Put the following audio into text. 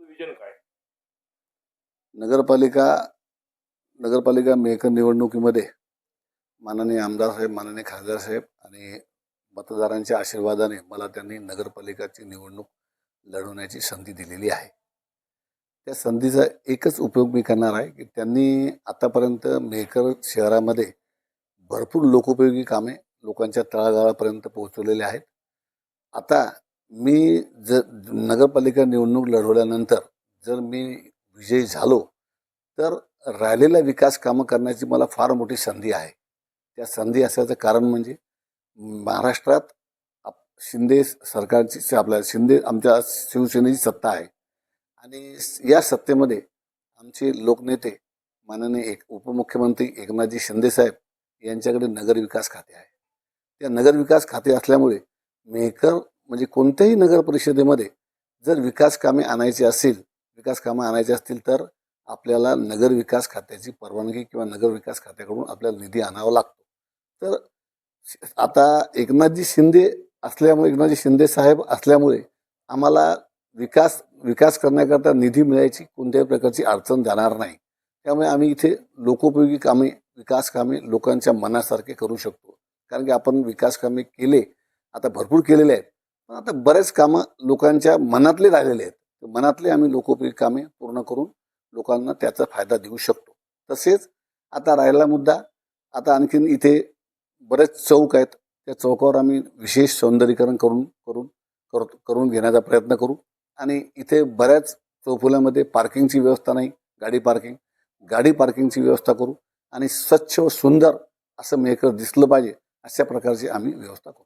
Vision काय? नगरपालिका नगरपालिका मेकर निवडणुकीमध्ये माननीय आमदार साहेब माननीय खासदार साहेब आणि मतदारांच्या आशीर्वादाने मला त्यांनी नगरपालिकाची निवडणूक लढवण्याची संधी दिलेली आहे. त्या संधीचा एकच उपयोग मी करणार आहे की त्यांनी आतापर्यंत मेकर शहरामध्ये भरपूर लोकोपयोगी कामे लोकांच्या तळागाळापर्यंत पोहोचवलेले आहेत. आता मी जर नगरपालिका निवडणूक लढवल्यानंतर जर मी विजयी झालो तर राहिलेला विकास कामं करण्याची मला फार मोठी संधी आहे. त्या संधी असल्याचं कारण म्हणजे महाराष्ट्रात आप- शिंदे सरकारची आपल्या शिंदे आमच्या शिवसेनेची सत्ता आहे. आणि या सत्तेमध्ये आमचे लोकनेते माननीय एक उपमुख्यमंत्री एकनाथजी शिंदेसाहेब यांच्याकडे नगरविकास खाते आहे. त्या नगरविकास खाते असल्यामुळे मेहकर म्हणजे कोणत्याही नगर परिषदेमध्ये जर विकास कामे आणायची असेल विकास कामं आणायची असतील तर आपल्याला नगर विकास खात्याची परवानगी किंवा नगर विकास खात्याकडून आपल्याला निधी आणावा लागतो. तर आता एकनाथजी शिंदे असल्यामुळे एकनाथजी शिंदे साहेब असल्यामुळे आम्हाला विकास विकास करण्याकरता निधी मिळायची कोणत्याही प्रकारची अडचण जाणार नाही. त्यामुळे आम्ही इथे लोकोपयोगी कामे विकास कामे लोकांच्या मनासारखे करू शकतो. कारण की आपण विकास कामे केले आता भरपूर केलेले आहेत. पण आता बरेच कामं लोकांच्या मनातले राहिलेले आहेत. मनातले आम्ही लोकोपयोगी कामे पूर्ण करून लोकांना त्याचा फायदा देऊ शकतो. तसेच आता राहिला मुद्दा आता आणखीन इथे बरेच चौक आहेत. त्या चौकावर आम्ही विशेष सौंदर्यीकरण करून करून कर- करून घेण्याचा प्रयत्न करू. आणि इथे बऱ्याच चौफुल्यामध्ये पार्किंगची व्यवस्था नाही गाडी पार्किंग गाडी पार्किंगची व्यवस्था करू आणि स्वच्छ व सुंदर असं मेकर दिसलं पाहिजे अशा प्रकारची आम्ही व्यवस्था करू.